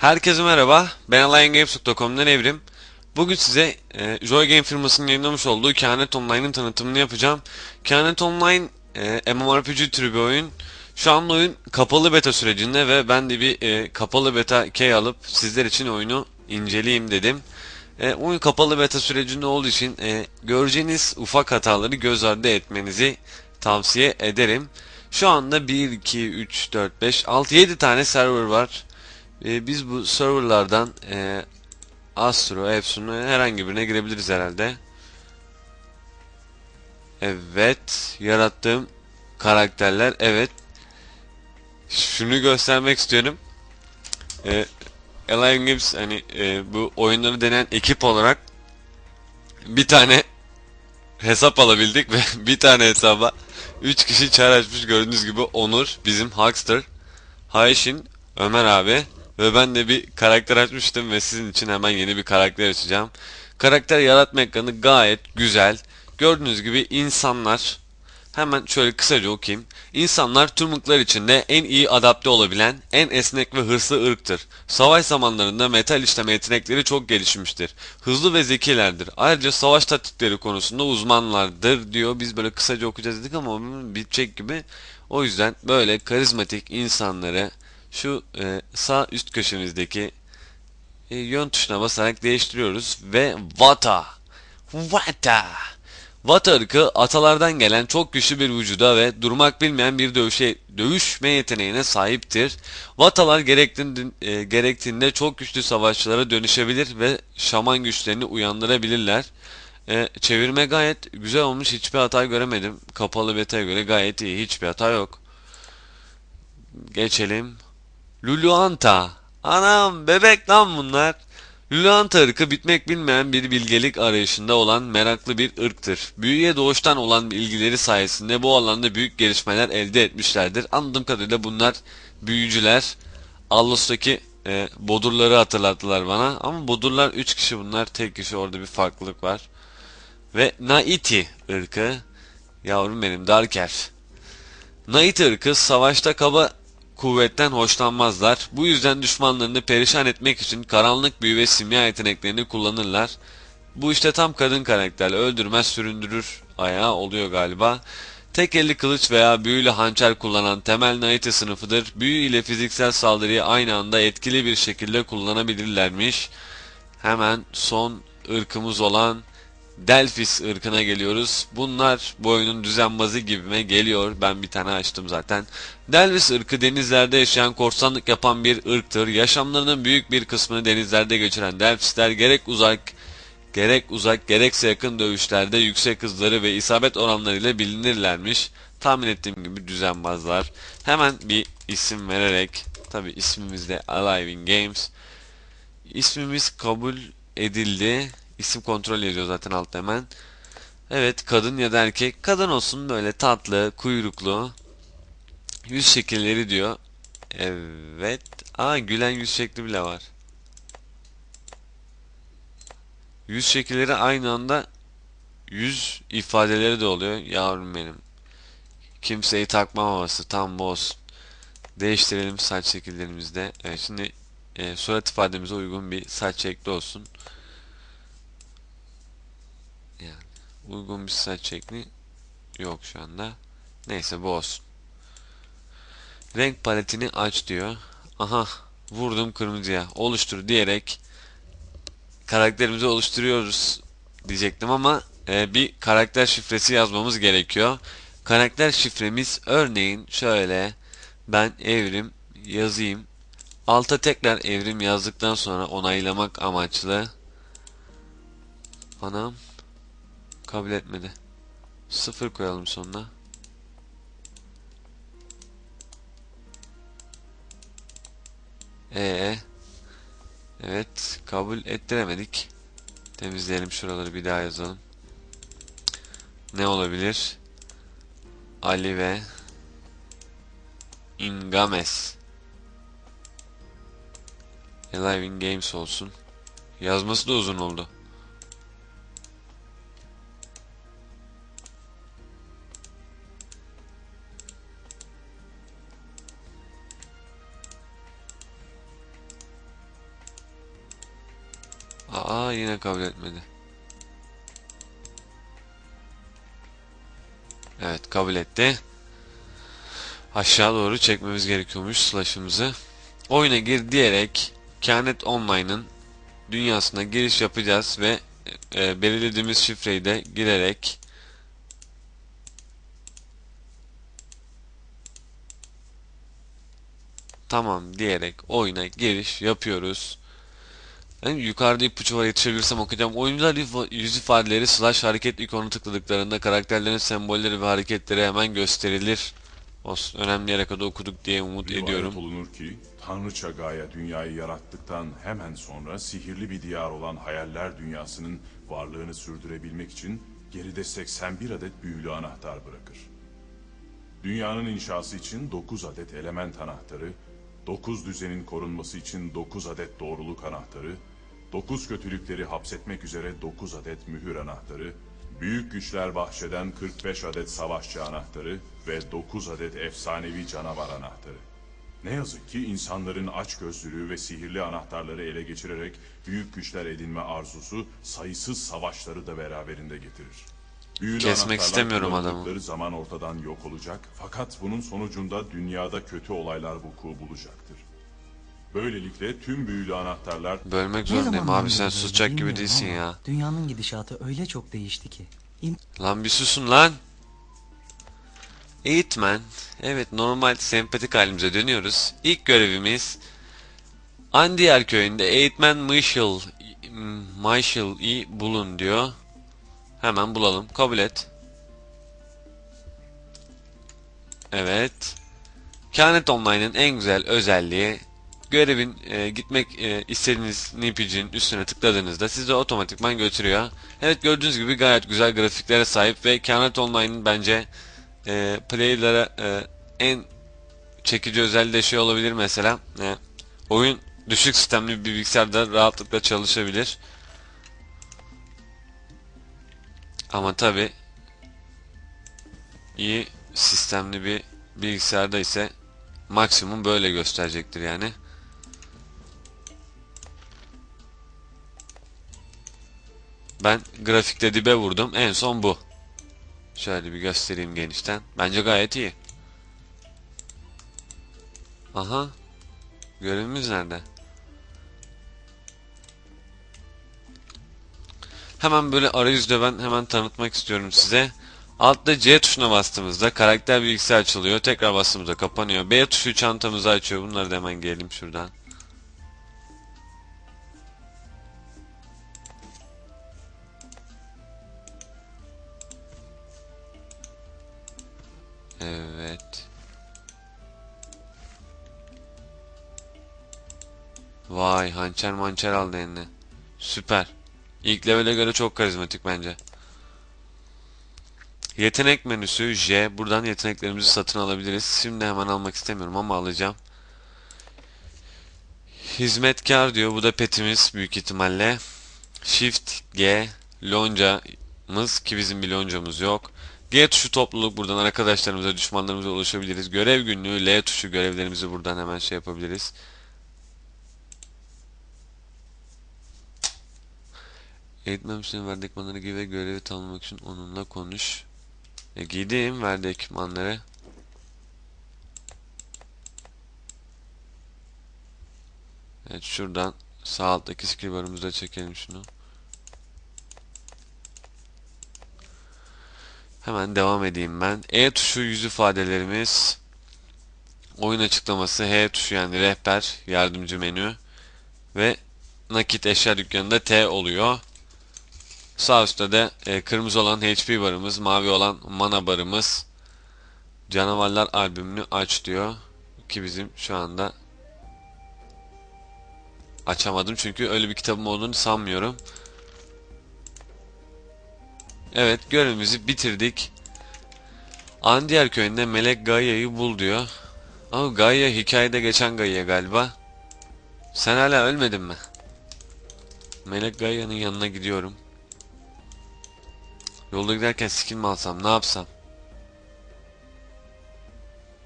Herkese merhaba. Ben AlignGames.com'dan Evrim. Bugün size e, Joy Game firmasının yayınlamış olduğu Kehanet Online'ın tanıtımını yapacağım. Kehanet Online e, MMORPG türü bir oyun. Şu an oyun kapalı beta sürecinde ve ben de bir e, kapalı beta key alıp sizler için oyunu inceleyeyim dedim. E, oyun kapalı beta sürecinde olduğu için e, göreceğiniz ufak hataları göz ardı etmenizi tavsiye ederim. Şu anda 1, 2, 3, 4, 5, 6, 7 tane server var. E, biz bu serverlardan e, Astro, Epson'u herhangi birine girebiliriz herhalde. Evet, yarattığım karakterler. Evet. Şunu göstermek istiyorum. E, Alien Games hani e, bu oyunları denen ekip olarak bir tane hesap alabildik ve bir tane hesaba 3 kişi çağrı açmış gördüğünüz gibi Onur, bizim Huckster, Hayşin, Ömer abi ve ben de bir karakter açmıştım ve sizin için hemen yeni bir karakter açacağım. Karakter yaratma ekranı gayet güzel. Gördüğünüz gibi insanlar hemen şöyle kısaca okuyayım. İnsanlar tüm içinde en iyi adapte olabilen, en esnek ve hırslı ırktır. Savaş zamanlarında metal işleme yetenekleri çok gelişmiştir. Hızlı ve zekilerdir. Ayrıca savaş taktikleri konusunda uzmanlardır diyor. Biz böyle kısaca okuyacağız dedik ama bitecek gibi. O yüzden böyle karizmatik insanları şu e, sağ üst köşemizdeki e, yön tuşuna basarak değiştiriyoruz ve Vata Vata Vata ırkı atalardan gelen çok güçlü bir vücuda ve durmak bilmeyen bir dövüşe, dövüşme yeteneğine sahiptir. Vatalar gerektiğinde, e, gerektiğinde çok güçlü savaşçılara dönüşebilir ve şaman güçlerini uyandırabilirler. E, çevirme gayet güzel olmuş. Hiçbir hata göremedim. Kapalı beta'ya göre gayet iyi. Hiçbir hata yok. Geçelim. Luluanta. Anam bebek lan bunlar. Luluanta ırkı bitmek bilmeyen bir bilgelik arayışında olan meraklı bir ırktır. Büyüye doğuştan olan bilgileri sayesinde bu alanda büyük gelişmeler elde etmişlerdir. Anladığım kadarıyla bunlar büyücüler. Allos'taki e, bodurları hatırlattılar bana. Ama bodurlar 3 kişi bunlar. Tek kişi orada bir farklılık var. Ve Naiti ırkı. Yavrum benim Darker. Naiti ırkı savaşta kaba kuvvetten hoşlanmazlar. Bu yüzden düşmanlarını perişan etmek için karanlık büyü ve simya yeteneklerini kullanırlar. Bu işte tam kadın karakter. Öldürmez süründürür ayağı oluyor galiba. Tek elli kılıç veya büyülü hançer kullanan temel Naiti sınıfıdır. Büyü ile fiziksel saldırıyı aynı anda etkili bir şekilde kullanabilirlermiş. Hemen son ırkımız olan Delphis ırkına geliyoruz. Bunlar bu oyunun düzenbazı gibime geliyor. Ben bir tane açtım zaten. Delphis ırkı denizlerde yaşayan korsanlık yapan bir ırktır. Yaşamlarının büyük bir kısmını denizlerde geçiren Delphisler gerek uzak gerek uzak gerekse yakın dövüşlerde yüksek hızları ve isabet oranlarıyla bilinirlermiş. Tahmin ettiğim gibi düzenbazlar. Hemen bir isim vererek tabi ismimiz de Alive in Games. İsmimiz kabul edildi. İsim kontrol yazıyor zaten altta hemen. Evet kadın ya da erkek. Kadın olsun böyle tatlı, kuyruklu. Yüz şekilleri diyor. Evet. Aa gülen yüz şekli bile var. Yüz şekilleri aynı anda yüz ifadeleri de oluyor. Yavrum benim. Kimseyi takmamaması tam bu. Değiştirelim saç şekillerimizde. Evet şimdi e, surat ifademize uygun bir saç şekli olsun. Uygun bir saç şekli yok şu anda. Neyse bu olsun. Renk paletini aç diyor. Aha vurdum kırmızıya. Oluştur diyerek karakterimizi oluşturuyoruz diyecektim ama e, bir karakter şifresi yazmamız gerekiyor. Karakter şifremiz örneğin şöyle ben evrim yazayım. Alta tekrar evrim yazdıktan sonra onaylamak amaçlı. Anam Kabul etmedi. Sıfır koyalım sonuna. Ee, evet kabul ettiremedik. Temizleyelim şuraları bir daha yazalım. Ne olabilir? Ali ve Ingames. Alive in Games olsun. Yazması da uzun oldu. Aa yine kabul etmedi. Evet kabul etti. Aşağı doğru çekmemiz gerekiyormuş slash'ımızı. Oyuna gir diyerek Kanet Online'ın dünyasına giriş yapacağız ve e, belirlediğimiz şifreyi de girerek tamam diyerek oyuna giriş yapıyoruz. Yani yukarıda ipucu var yetişebilirsem okuyacağım. Oyuncular yüz ifadeleri slash hareket ikonu tıkladıklarında karakterlerin sembolleri ve hareketleri hemen gösterilir. Olsun. Önemli yere kadar okuduk diye umut Rivayet ediyorum. olunur ki Tanrıça Gaia dünyayı yarattıktan hemen sonra sihirli bir diyar olan hayaller dünyasının varlığını sürdürebilmek için geride 81 adet büyülü anahtar bırakır. Dünyanın inşası için 9 adet element anahtarı, 9 düzenin korunması için 9 adet doğruluk anahtarı, 9 kötülükleri hapsetmek üzere 9 adet mühür anahtarı, büyük güçler bahşeden 45 adet savaşçı anahtarı ve 9 adet efsanevi canavar anahtarı. Ne yazık ki insanların açgözlülüğü ve sihirli anahtarları ele geçirerek büyük güçler edinme arzusu sayısız savaşları da beraberinde getirir. Büyülü Kesmek istemiyorum adamı. zaman ortadan yok olacak fakat bunun sonucunda dünyada kötü olaylar vuku bulacaktır. Böylelikle tüm büyülü anahtarlar Bölmek Ne zorundayım zamandan abi sen beri susacak böyle gibi bilmiyorum değilsin ama ya. Dünyanın gidişatı öyle çok değişti ki. İm- Lan bir susun lan. Eğitmen. Evet normal sempatik halimize dönüyoruz. İlk görevimiz Andiyer köyünde eğitmen Michael E. bulun diyor. Hemen bulalım. Kabul et. Evet. Kanet Online'ın en güzel özelliği görevin e, gitmek e, istediğiniz NPC'nin üstüne tıkladığınızda sizi otomatikman götürüyor. Evet gördüğünüz gibi gayet güzel grafiklere sahip ve Kanet Online'ın bence e, player'lara e, en çekici özelliği de şey olabilir mesela. E, oyun düşük sistemli bir bilgisayarda rahatlıkla çalışabilir. Ama tabi iyi sistemli bir bilgisayarda ise maksimum böyle gösterecektir yani. Ben grafikte dibe vurdum. En son bu. Şöyle bir göstereyim genişten. Bence gayet iyi. Aha. Görevimiz nerede? Hemen böyle arayüzde ben hemen tanıtmak istiyorum size. Altta C tuşuna bastığımızda karakter bilgisi açılıyor. Tekrar bastığımızda kapanıyor. B tuşu çantamızı açıyor. Bunları da hemen gelelim şuradan. Evet. Vay hançer mançer aldı eline. Süper. İlk levele göre çok karizmatik bence. Yetenek menüsü J. Buradan yeteneklerimizi satın alabiliriz. Şimdi hemen almak istemiyorum ama alacağım. Hizmetkar diyor. Bu da petimiz büyük ihtimalle. Shift G. Loncamız ki bizim bir loncamız yok. G tuşu topluluk buradan arkadaşlarımıza, düşmanlarımıza ulaşabiliriz. Görev günlüğü L tuşu görevlerimizi buradan hemen şey yapabiliriz. Eğitmen müşterinin verdiği ekipmanları giy görevi tamamlamak için onunla konuş. E, giydim verdi ekipmanları. Evet şuradan sağ alttaki skill barımıza çekelim şunu. Hemen devam edeyim ben. E tuşu yüz ifadelerimiz. Oyun açıklaması H tuşu yani rehber, yardımcı menü ve nakit eşya dükkanında T oluyor. Sağ üstte de e, kırmızı olan HP barımız, mavi olan mana barımız. Canavarlar albümünü aç diyor. Ki bizim şu anda açamadım çünkü öyle bir kitabım olduğunu sanmıyorum. Evet görevimizi bitirdik. Andiyer köyünde Melek Gaia'yı bul diyor. Ama Gaia hikayede geçen Gaia galiba. Sen hala ölmedin mi? Melek Gaia'nın yanına gidiyorum. Yolda giderken skin mi alsam ne yapsam?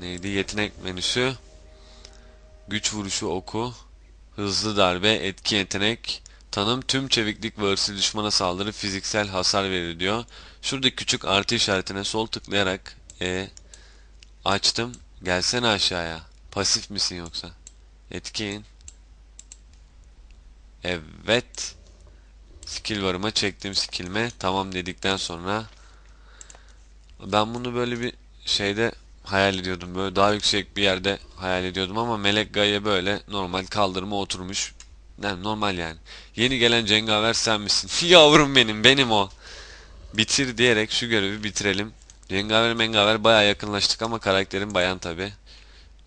Neydi yetenek menüsü? Güç vuruşu oku. Hızlı darbe, etki yetenek, Tanım tüm çeviklik ve hırslı düşmana saldırı fiziksel hasar verir diyor. Şurada küçük artı işaretine sol tıklayarak e, açtım. Gelsene aşağıya. Pasif misin yoksa? Etkin. Evet. Skill varıma çektim skillime. Tamam dedikten sonra ben bunu böyle bir şeyde hayal ediyordum. Böyle daha yüksek bir yerde hayal ediyordum ama Melek Gaye böyle normal kaldırıma oturmuş. Yani normal yani. Yeni gelen cengaver sen misin? Yavrum benim, benim o. Bitir diyerek şu görevi bitirelim. Cengaver mengaver baya yakınlaştık ama karakterim bayan tabi.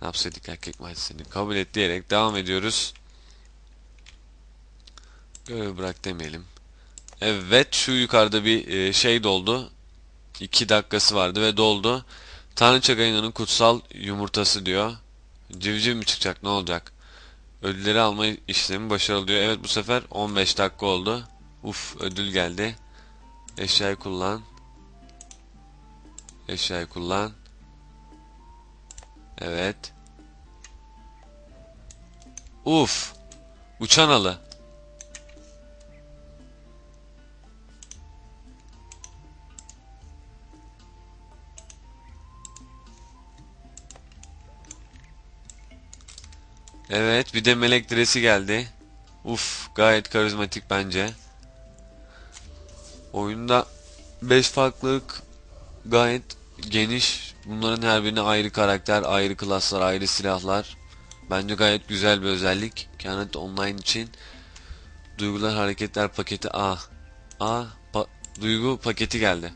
Ne yapsaydık erkek maçsını kabul et diyerek devam ediyoruz. Görevi bırak demeyelim. Evet şu yukarıda bir e, şey doldu. 2 dakikası vardı ve doldu. Tanrıça Gayna'nın kutsal yumurtası diyor. Civciv mi çıkacak ne olacak? Ödülleri alma işlemi başarılı diyor. Evet bu sefer 15 dakika oldu. Uf ödül geldi. Eşyayı kullan. Eşyayı kullan. Evet. Uf. Uçan alı. Evet bir de melek diresi geldi. Uf gayet karizmatik bence. Oyunda 5 farklılık gayet geniş. Bunların her birine ayrı karakter, ayrı klaslar, ayrı silahlar. Bence gayet güzel bir özellik. Kenet Online için Duygular Hareketler paketi A. A pa- duygu paketi geldi.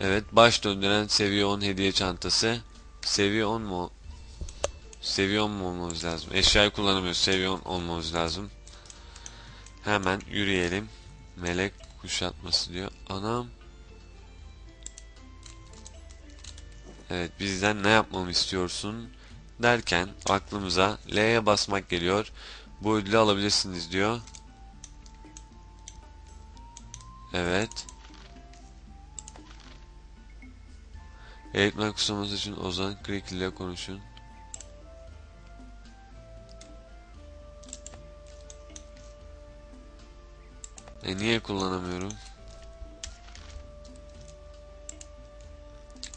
Evet baş döndüren seviye 10 hediye çantası. Seviye 10 mu? Seviye 10 mu olmamız lazım? Eşyayı kullanamıyoruz. Seviye 10 olmamız lazım. Hemen yürüyelim. Melek kuşatması diyor. Anam. Evet bizden ne yapmamı istiyorsun? Derken aklımıza L'ye basmak geliyor. Bu ödülü alabilirsiniz diyor. Evet. Eğitmen kutsaması için Ozan Krik ile konuşun. E niye kullanamıyorum?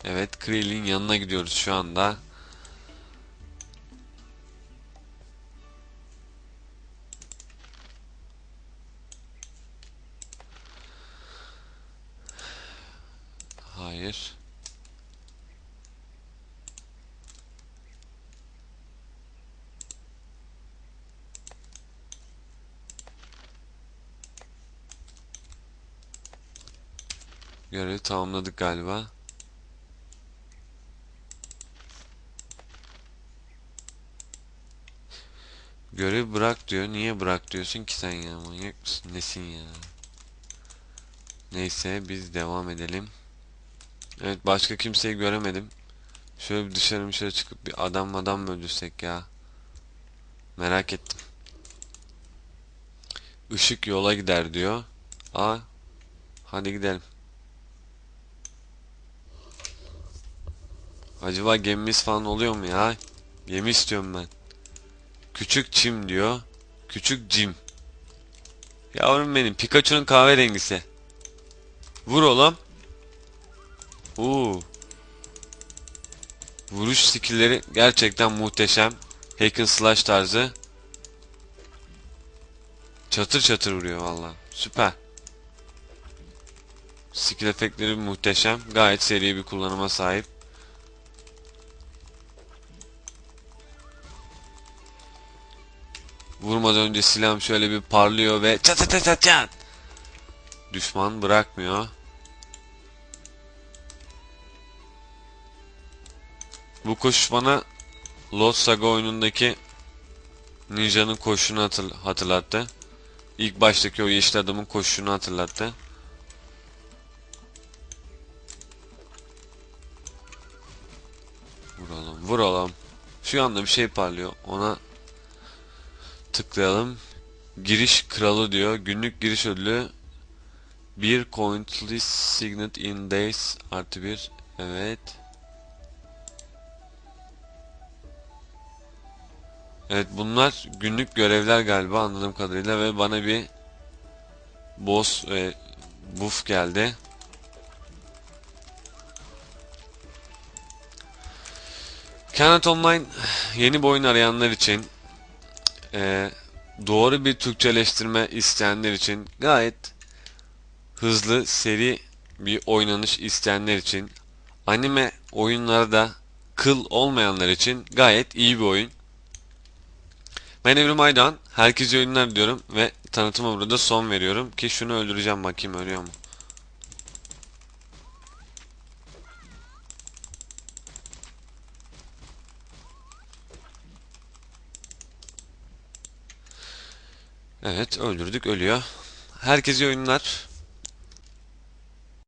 Evet, Krill'in yanına gidiyoruz şu anda. Görevi tamamladık galiba. Görev bırak diyor. Niye bırak diyorsun ki sen ya? Manyak mısın? Nesin ya? Neyse biz devam edelim. Evet başka kimseyi göremedim. Şöyle bir dışarı dışarı çıkıp bir adam adam mı öldürsek ya? Merak ettim. Işık yola gider diyor. Aa, hadi gidelim. Acaba gemimiz falan oluyor mu ya? Gemi istiyorum ben. Küçük çim diyor. Küçük cim. Yavrum benim Pikachu'nun kahverengisi. Vur oğlum. Uuu. Vuruş skillleri gerçekten muhteşem. Hack and slash tarzı. Çatır çatır vuruyor valla. Süper. Skill efektleri muhteşem. Gayet seri bir kullanıma sahip. Vurmadan önce silahım şöyle bir parlıyor ve çat çat çat çat. Düşman bırakmıyor. Bu koşu bana Lost Saga oyunundaki Ninja'nın koşunu hatır hatırlattı. İlk baştaki o yeşil adamın koşunu hatırlattı. Vuralım, vuralım. Şu anda bir şey parlıyor. Ona tıklayalım. Giriş kralı diyor. Günlük giriş ödülü bir coinly signet in days artı bir. Evet. Evet bunlar günlük görevler galiba anladığım kadarıyla ve bana bir boss e, buff geldi. Canet Online yeni bir oyun arayanlar için e, doğru bir Türkçeleştirme isteyenler için gayet hızlı seri bir oynanış isteyenler için anime oyunlarda kıl olmayanlar için gayet iyi bir oyun. Ben Evrim Aydan. Herkese oyunlar diyorum ve tanıtıma burada son veriyorum ki şunu öldüreceğim bakayım ölüyor mu? Evet öldürdük ölüyor. Herkese oyunlar.